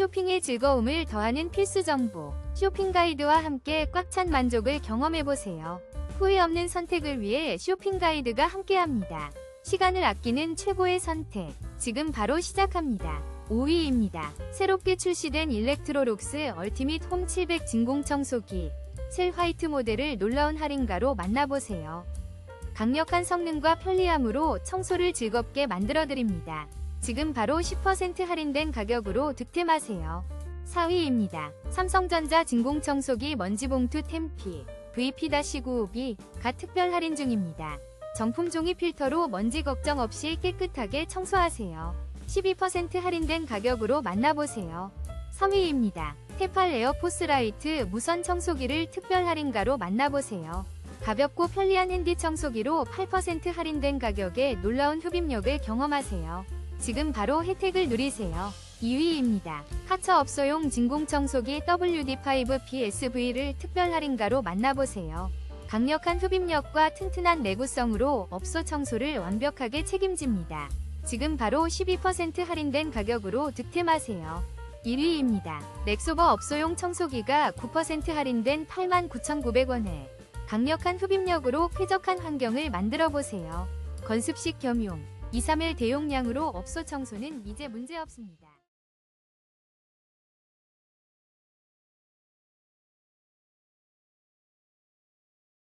쇼핑의 즐거움을 더하는 필수 정보. 쇼핑 가이드와 함께 꽉 찬 만족을 경험해보세요. 후회 없는 선택을 위해 쇼핑 가이드가 함께합니다. 시간을 아끼는 최고의 선택. 지금 바로 시작합니다. 5위입니다. 새롭게 출시된 일렉트로룩스 얼티밋 홈 700 진공 청소기. 셀 화이트 모델을 놀라운 할인가로 만나보세요. 강력한 성능과 편리함으로 청소를 즐겁게 만들어드립니다. 지금 바로 10% 할인된 가격으로 득템하세요. 4위입니다. 삼성전자 진공청소기 먼지봉투 템피 VP-952 가 특별 할인 중입니다. 정품 종이 필터로 먼지 걱정 없이 깨끗하게 청소하세요. 12% 할인된 가격으로 만나보세요. 3위입니다. 테팔 에어포스 라이트 무선 청소기를 특별 할인가로 만나보세요. 가볍고 편리한 핸디 청소기로 8% 할인된 가격에 놀라운 흡입력을 경험하세요. 지금 바로 혜택을 누리세요. 2위입니다. 카처 업소용 진공청소기 WD5PSV를 특별 할인가로 만나보세요. 강력한 흡입력과 튼튼한 내구성으로 업소 청소를 완벽하게 책임집니다. 지금 바로 12% 할인된 가격으로 득템하세요. 1위입니다. 렉소버 업소용 청소기가 9% 할인된 89,900원에 강력한 흡입력으로 쾌적한 환경을 만들어 보세요. 건습식 겸용 2, 3일 대용량으로 업소 청소는 이제 문제없습니다.